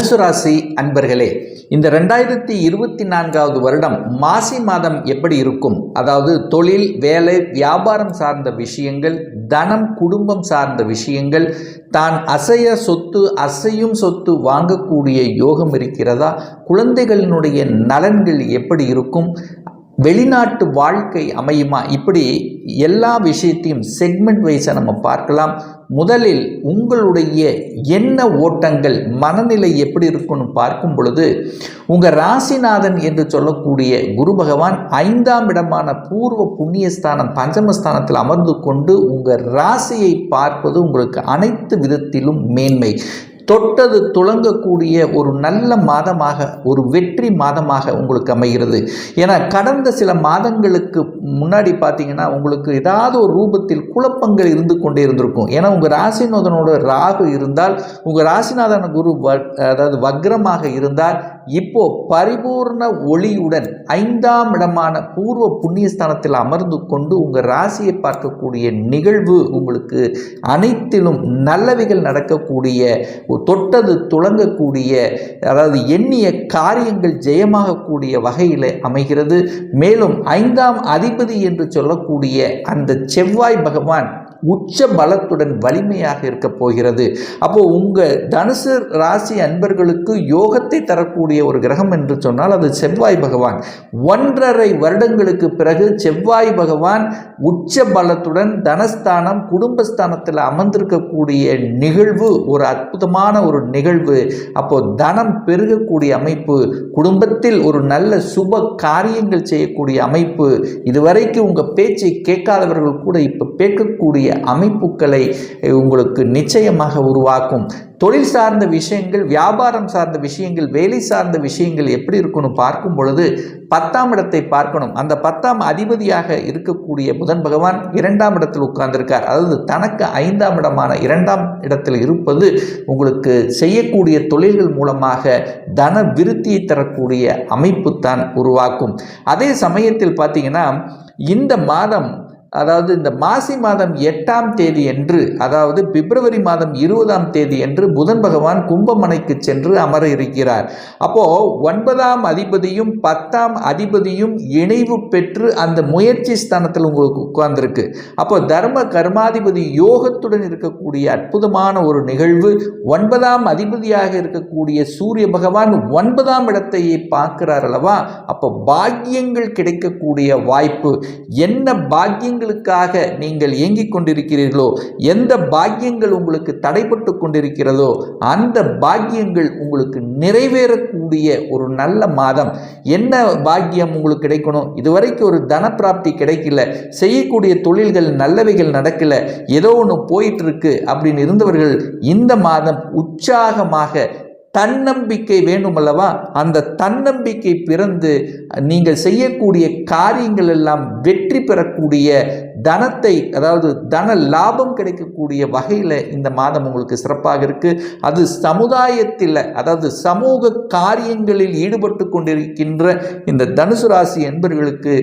தனுசு ராசி அன்பர்களே இந்த ரெண்டாயிரத்தி இருபத்தி நான்காவது வருடம் மாசி மாதம் எப்படி இருக்கும்? அதாவது தொழில் வேலை வியாபாரம் சார்ந்த விஷயங்கள் தனம் குடும்பம் சார்ந்த விஷயங்கள் தான் அசைய சொத்து அசையும் சொத்து வாங்கக்கூடிய யோகம் இருக்கிறதா? குழந்தைகளினுடைய நலன்கள் எப்படி இருக்கும்? வெளிநாட்டு வாழ்க்கை அமையுமா? இப்படி எல்லா விஷயத்தையும் செக்மெண்ட் வைஸாக நம்ம பார்க்கலாம். முதலில் உங்களுடைய எண்ண ஓட்டங்கள் மனநிலை எப்படி இருக்குன்னு பார்க்கும் பொழுது உங்கள் ராசிநாதன் என்று சொல்லக்கூடிய குரு பகவான் ஐந்தாம் இடமான பூர்வ புண்ணியஸ்தானம் பஞ்சமஸ்தானத்தில் அமர்ந்து கொண்டு உங்கள் ராசியை பார்ப்பது உங்களுக்கு அனைத்து விதத்திலும் மேன்மை. தொட்டது துளங்கக்கூடிய ஒரு நல்ல மாதமாக ஒரு வெற்றி மாதமாக உங்களுக்கு அமைகிறது. ஏன்னா கடந்த சில மாதங்களுக்கு முன்னாடி பார்த்தீங்கன்னா உங்களுக்கு ஏதாவது ஒரு ரூபத்தில் குழப்பங்கள் இருந்து கொண்டே இருந்திருக்கும். ஏன்னா உங்கள் ராசிநாதனோட ராகு இருந்தால் உங்கள் ராசிநாதன குரு வ அதாவது வக்ரமாக இருந்தால் இப்போ பரிபூர்ண ஒளியுடன் ஐந்தாம் இடமான பூர்வ புண்ணியஸ்தானத்தில் அமர்ந்து கொண்டு உங்கள் ராசியை பார்க்கக்கூடிய நிகழ்வு உங்களுக்கு அனைத்திலும் நல்லவைகள் நடக்கக்கூடிய தொட்டது துளங்கக்கூடிய அதாவது எண்ணிய காரியங்கள் ஜெயமாகக்கூடிய வகையில் அமைகிறது. மேலும் ஐந்தாம் அதிபதி என்று சொல்லக்கூடிய அந்த செவ்வாய் பகவான் உச்ச பலத்துடன் வலிமையாக இருக்க போகிறது. அப்போ உங்கள் தனுசு ராசி அன்பர்களுக்கு யோகத்தை தரக்கூடிய ஒரு கிரகம் என்று சொன்னால் அது செவ்வாய் பகவான். ஒன்றரை வருடங்களுக்கு பிறகு செவ்வாய் பகவான் உச்ச பலத்துடன் தனஸ்தானம் குடும்பஸ்தானத்தில் அமர்ந்திருக்கக்கூடிய நிகழ்வு ஒரு அற்புதமான ஒரு நிகழ்வு. அப்போ தனம் பெருகக்கூடிய அமைப்பு குடும்பத்தில் ஒரு நல்ல சுப காரியங்கள் செய்யக்கூடிய அமைப்பு. இதுவரைக்கும் உங்கள் பேச்சை கேட்காதவர்கள் கூட இப்போ கேட்கக்கூடிய அமைப்புகளை உங்களுக்கு நிச்சயமாக உருவாக்கும். தொழில் சார்ந்த விஷயங்கள் வியாபாரம் சார்ந்த விஷயங்கள் வேலை சார்ந்த விஷயங்கள் எப்படி இருக்குன்னு பார்க்கும் பொழுது பத்தாம் இடத்தை பார்க்கணும். அந்த பத்தாம் அதிபதியாக இருக்கக்கூடிய புதன் பகவான் இரண்டாம் இடத்தில் உட்கார்ந்திருக்கார். அதாவது தனக்கு ஐந்தாம் இடமான இரண்டாம் இடத்தில் இருப்பது உங்களுக்கு செய்யக்கூடிய தொழில்கள் மூலமாக தன விருத்தியை தரக்கூடிய அமைப்பு தான் உருவாக்கும். அதே சமயத்தில் பார்த்தீங்கன்னா இந்த மாதம் அதாவது இந்த மாசி மாதம் எட்டாம் தேதி என்று அதாவது பிப்ரவரி மாதம் இருபதாம் தேதி என்று புதன் பகவான் கும்பமனைக்கு சென்று அமர இருக்கிறார். அப்போ ஒன்பதாம் அதிபதியும் பத்தாம் அதிபதியும் இணைவு பெற்று அந்த முயற்சி ஸ்தானத்தில் உங்களுக்கு உட்கார்ந்துருக்கு. அப்போ தர்ம கர்மாதிபதி யோகத்துடன் இருக்கக்கூடிய அற்புதமான ஒரு நிகழ்வு ஒன்பதாம் அதிபதியாக இருக்கக்கூடிய சூரிய பகவான் ஒன்பதாம் இடத்தையே பார்க்கிறார் அல்லவா? அப்போ பாக்கியங்கள் கிடைக்கக்கூடிய வாய்ப்பு. என்ன பாக்கியங்கள் பாக்கியங்களுக்காக நீங்கள் இயங்கிக் கொண்டிருக்கிறீர்களோ எந்த பாக்கியங்கள் உங்களுக்கு தடைப்பட்டு கொண்டிருக்கிறதோ அந்த பாக்கியங்கள் உங்களுக்கு நிறைவேறக்கூடிய ஒரு நல்ல மாதம். என்ன பாக்கியம் உங்களுக்கு கிடைக்கணும்? இதுவரைக்கும் ஒரு தன பிராப்தி கிடைக்கல. செய்யக்கூடிய தொழில்கள் நல்லவைகள் நடக்கல. ஏதோ ஒன்று போயிட்டு இருக்கு அப்படின்னு இருந்தவர்கள் இந்த மாதம் உற்சாகமாக தன்னம்பிக்கை வேண்டும் அல்லவா அந்த தன்னம்பிக்கை பிறந்து நீங்கள் செய்யக்கூடிய காரியங்கள் எல்லாம் வெற்றி பெறக்கூடிய தனத்தை அதாவது தன லாபம் கிடைக்கக்கூடிய வகையில் இந்த மாதம் உங்களுக்கு சிறப்பாக இருக்குது அது சமுதாயத்தில் அதாவது சமூக காரியங்களில் ஈடுபட்டு கொண்டிருக்கின்ற இந்த தனுசு ராசி என்பவர்களுக்கு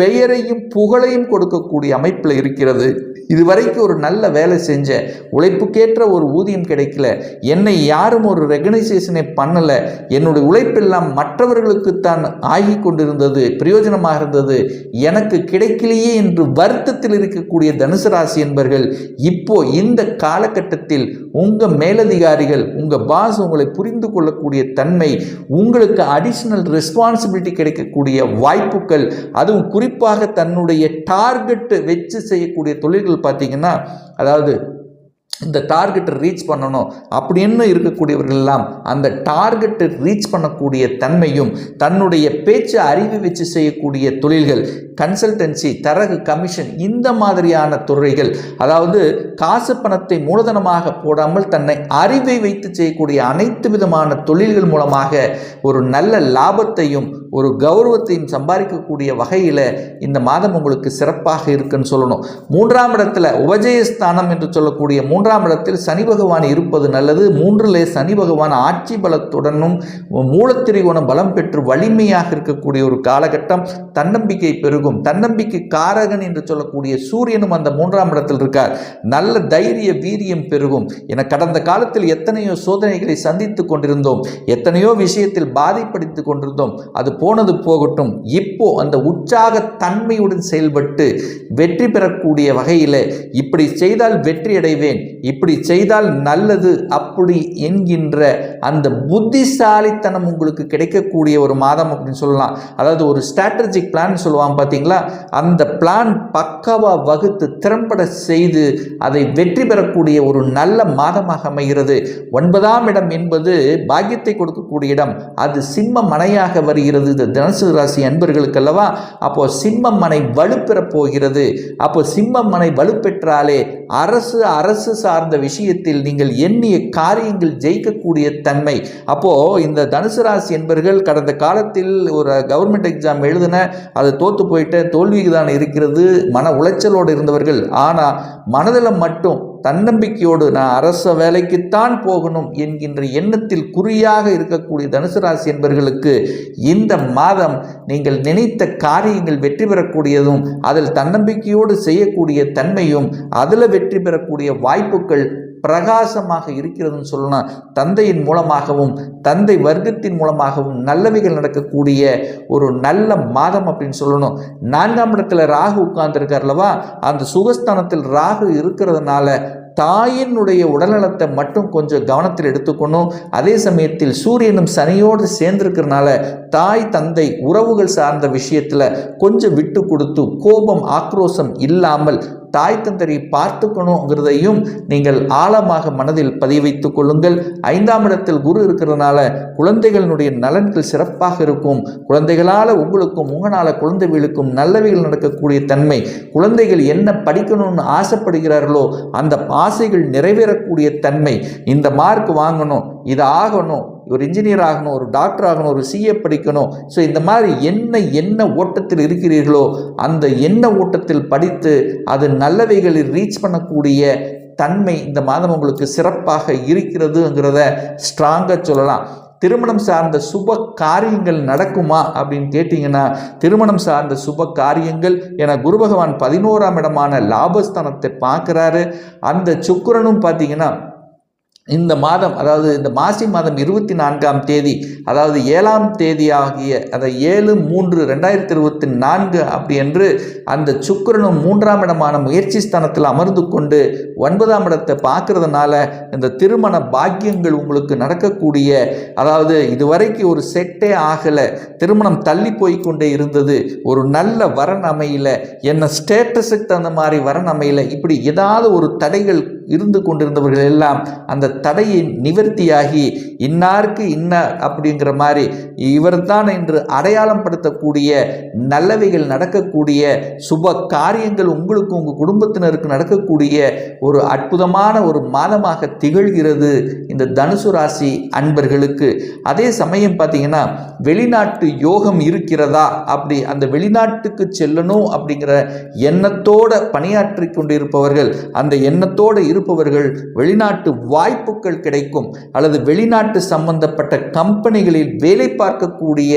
பெயரையும் புகழையும் கொடுக்கக்கூடிய அமைப்பில் இருக்கிறது. இதுவரைக்கும் ஒரு நல்ல வேலை செஞ்ச உழைப்புக்கேற்ற ஒரு ஊதியம் கிடைக்கல. என்னை யாரும் ஒரு ரெகனைசேஷனை பண்ணலை. என்னுடைய உழைப்பெல்லாம் மற்றவர்களுக்குத்தான் ஆகி கொண்டிருந்தது பிரயோஜனமாக இருந்தது. எனக்கு கிடைக்கலையே என்று வருத்தத்தில் இருக்கக்கூடிய தனுசு ராசி என்பர்கள் இப்போ இந்த காலகட்டத்தில் உங்கள் மேலதிகாரிகள் உங்கள் பாஸ் உங்களை புரிந்து கொள்ளக்கூடிய தன்மை உங்களுக்கு அடிஷ்னல் ரெஸ்பான்சிபிலிட்டி கிடைக்கக்கூடிய வாய்ப்புகள் அதுவும் குறிப்பாக தன்னுடைய டார்கெட்டு வச்சு செய்யக்கூடிய தொழில்கள் பார்த்தீங்கன்னா அதாவது இந்த டார்கெட்டை ரீச் பண்ணணும் அப்படின்னு இருக்கக்கூடியவர்கள் எல்லாம் அந்த டார்கெட்டை ரீச் பண்ணக்கூடிய தன்மையும் தன்னுடைய பேச்சு அறிவு வச்சு செய்யக்கூடிய தொழில்கள் கன்சல்டன்சி தரகு கமிஷன் இந்த மாதிரியான துறைகள் அதாவது காசு பணத்தை மூலதனமாக போடாமல் தன்னை அறிவை வைத்து செய்யக்கூடிய அனைத்து விதமான தொழில்கள் மூலமாக ஒரு நல்ல லாபத்தையும் ஒரு கௌரவத்தையும் சம்பாதிக்கக்கூடிய வகையில் இந்த மாதம் உங்களுக்கு சிறப்பாக இருக்குன்னு சொல்லணும். மூன்றாம் இடத்துல உபஜயஸ்தானம் என்று சொல்லக்கூடிய மூன்றாம் இடத்தில் சனி பகவான் இருப்பது நல்லது. மூன்றிலே சனி பகவான் ஆட்சி பலத்துடனும் மூலத்திரிகோணம் பலம் பெற்று வலிமையாக இருக்கக்கூடிய ஒரு காலகட்டம். தன்னம்பிக்கை பெருகும். தன்னம்பிக்கை காரகன் என்று சொல்லக்கூடிய சூரியனும் அந்த மூன்றாம் இடத்தில் இருக்கார். நல்ல தைரிய வீரியம் பெருகும். என கடந்த காலத்தில் எத்தனையோ சோதனைகளை சந்தித்து கொண்டிருந்தோம். எத்தனையோ விஷயத்தில் பாதிப்படுத்திக் கொண்டிருந்தோம். அது போனது போகட்டும். இப்போ அந்த உற்சாக தன்மையுடன் செயல்பட்டு வெற்றி பெறக்கூடிய வகையில் இப்படி செய்தால் வெற்றி அடைவேன் இப்படி செய்தால் நல்லது அப்படி என்கின்ற அந்த புத்திசாலித்தனம் உங்களுக்கு கிடைக்கக்கூடிய ஒரு மாதம் அப்படின்னு சொல்லலாம். அதாவது ஒரு ஸ்ட்ராட்டஜிக் பிளான் சொல்லுவாங்க பார்த்தீங்களா அந்த பிளான் பக்காவாக வகுத்து திறம்பட செய்து அதை வெற்றி பெறக்கூடிய ஒரு நல்ல மாதமாக அமைகிறது. ஒன்பதாம் இடம் என்பது பாக்கியத்தை கொடுக்கக்கூடிய இடம். அது சிம்ம மனையாக வருகிறது. இந்த தனுசு ராசி அன்பர்களுக்கு அல்லவா அப்போ சிம்ம மனை வலுப்பெறப் போகிறது. அப்போ சிம்ம மனை வலுப்பெற்றாலே அரசு அரசு சார்ந்த விஷயத்தில் நீங்கள் எண்ணிய காரியங்கள் ஜெயிக்கக்கூடிய தன்மை. அப்போ இந்த தனுசு ராசி என்பர்கள் கடந்த காலத்தில் ஒரு கவர்மெண்ட் எக்ஸாம் எழுதின அது தோத்து போயிட்ட தோல்விக்கு தான் இருக்கிறது மன உளைச்சலோடு இருந்தவர்கள். ஆனால் மனதில் மட்டும் தன்னம்பிக்கையோடு நான் அரச வேலைக்குத்தான் போகணும் என்கின்ற எண்ணத்தில் குறியாக இருக்கக்கூடிய தனுசு ராசி என்பவர்களுக்கு இந்த மாதம் நீங்கள் நினைத்த காரியங்கள் வெற்றி பெறக்கூடியதும் அதில் தன்னம்பிக்கையோடு செய்யக்கூடிய தன்மையும் அதில் வெற்றி பெறக்கூடிய வாய்ப்புகள் பிரகாசமாக இருக்கிறதுன்னு சொல்லலாம் தந்தையின் மூலமாகவும் தந்தை வர்க்கத்தின் மூலமாகவும் நல்லவைகள் நடக்கக்கூடிய ஒரு நல்ல மாதம் அப்படின்னு சொல்லணும். நான்காம் இடத்துல ராகு உட்கார்ந்துருக்கார்லவா அந்த சுகஸ்தானத்தில் ராகு இருக்கிறதுனால தாயினுடைய உடல்நலத்தை மட்டும் கொஞ்சம் கவனத்தில் எடுத்துக்கணும். அதே சமயத்தில் சூரியனும் சனியோடு சேர்ந்திருக்கிறனால தாய் தந்தை உறவுகள் சார்ந்த விஷயத்தில் கொஞ்சம் விட்டு கொடுத்து கோபம் ஆக்ரோஷம் இல்லாமல் தாய் தந்தரை பார்த்துக்கணுங்கிறதையும் நீங்கள் ஆழமாக மனதில் பதிய வைத்துக் கொள்ளுங்கள். ஐந்தாம் இடத்தில் குரு இருக்கிறதுனால குழந்தைகளினுடைய நலன்கள் சிறப்பாக இருக்கும். குழந்தைகளால் உங்களுக்கும் உங்களால் குழந்தைகளுக்கும் நல்லவைகள் நடக்கக்கூடிய தன்மை. குழந்தைகள் என்ன படிக்கணும்னு ஆசைப்படுகிறார்களோ அந்த ஆசைகள் நிறைவேறக்கூடிய தன்மை. இந்த மார்க் வாங்கணும் இது ஆகணும் ஒரு இன்ஜினியர் ஆகணும் ஒரு டாக்டர் ஆகணும் ஒரு சிஏ படிக்கணும். ஸோ இந்த மாதிரி என்ன என்ன ஓட்டத்தில் இருக்கிறீர்களோ அந்த என்ன ஓட்டத்தில் படித்து அது நல்லவைகளில் ரீச் பண்ணக்கூடிய தன்மை இந்த மாதம் உங்களுக்கு சிறப்பாக இருக்கிறதுங்கிறத ஸ்ட்ராங்காக சொல்லலாம். திருமணம் சார்ந்த சுப காரியங்கள் நடக்குமா அப்படின்னு கேட்டிங்கன்னா திருமணம் சார்ந்த சுப காரியங்கள் என குரு பகவான் பதினோராம் இடமான லாபஸ்தானத்தை பார்க்குறாரு. அந்த சுக்கரனும் பார்த்தீங்கன்னா இந்த மாதம் அதாவது இந்த மாசி மாதம் இருபத்தி நான்காம் தேதி அதாவது ஏழாம் தேதி ஆகிய அதை ஏழு மூன்று ரெண்டாயிரத்தி இருபத்தி நான்கு அப்படி என்று அந்த சுக்கிரனும் மூன்றாம் இடமான முயற்சி ஸ்தானத்தில் அமர்ந்து கொண்டு ஒன்பதாம் இடத்தை பார்க்கறதுனால இந்த திருமண பாக்கியங்கள் உங்களுக்கு நடக்கக்கூடிய அதாவது இதுவரைக்கும் ஒரு செட்டே ஆகலை திருமணம் தள்ளி போய் கொண்டே இருந்தது ஒரு நல்ல வரன் அமையல என்ன ஸ்டேட்டஸுக்கு தகுந்த மாதிரி வரன் அமையல இப்படி ஏதாவது ஒரு தடைகள் இருந்து கொண்டிருந்தவர்கள் எல்லாம் அந்த தடையை நிவர்த்தியாகி இன்னாருக்கு இன்னார் அப்படிங்கிற மாதிரி இவர்தான் என்று அடையாளம் படுத்தக்கூடிய நல்லவைகள் நடக்கக்கூடிய சுப காரியங்கள் உங்களுக்கு உங்கள் குடும்பத்தினருக்கு நடக்கக்கூடிய ஒரு அற்புதமான ஒரு மாதமாக திகழ்கிறது இந்த தனுசு ராசி அன்பர்களுக்கு. அதே சமயம் பார்த்தீங்கன்னா வெளிநாட்டு யோகம் இருக்கிறதா அப்படி அந்த வெளிநாட்டுக்கு செல்லணும் அப்படிங்கிற எண்ணத்தோட பணியாற்றி கொண்டிருப்பவர்கள் அந்த எண்ணத்தோடு இருப்பவர்கள் வெளிநாட்டு வாய்ப்பு வாய்ப்புகள் கிடைக்கும். அல்லது வெளிநாட்டு சம்பந்தப்பட்ட கம்பெனிகளில் வேலை பார்க்கக்கூடிய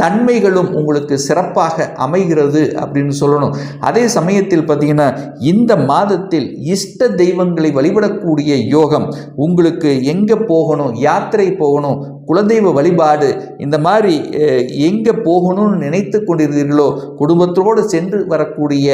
தன்மைகளும் உங்களுக்கு சிறப்பாக அமைகிறது அப்படின்னு சொல்லணும். அதே சமயத்தில் பார்த்தீங்கன்னா இந்த மாதத்தில் இஷ்ட தெய்வங்களை வழிபடக்கூடிய யோகம் உங்களுக்கு எங்கே போகணும் யாத்திரை போகணும் குலதெய்வ வழிபாடு இந்த மாதிரி எங்கே போகணும்னு நினைத்து கொண்டிருந்தீர்களோ குடும்பத்தோடு சென்று வரக்கூடிய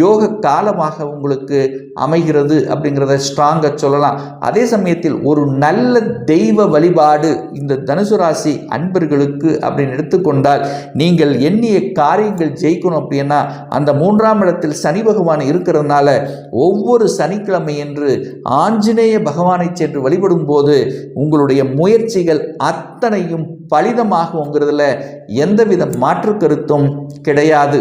யோக காலமாக உங்களுக்கு அமைகிறது அப்படிங்கிறத ஸ்ட்ராங்காக சொல்லலாம். அதே சமயத்தில் ஒரு நல்ல தெய்வ வழிபாடு இந்த தனுசு ராசி அன்பர்களுக்கு அப்படின்னு கொண்டால் நீங்கள் எண்ணிய காரியங்கள் ஜெயிக்கணும் அப்படின்னா அந்த மூன்றாம் இடத்தில் சனி பகவான் இருக்கிறதுனால ஒவ்வொரு சனிக்கிழமை என்று ஆஞ்சநேய பகவானை சென்று வழிபடும் போது உங்களுடைய முயற்சிகள் அத்தனையும் பலிதமாகுங்கிறதுல எந்தவித மாற்று கருத்தும் கிடையாது.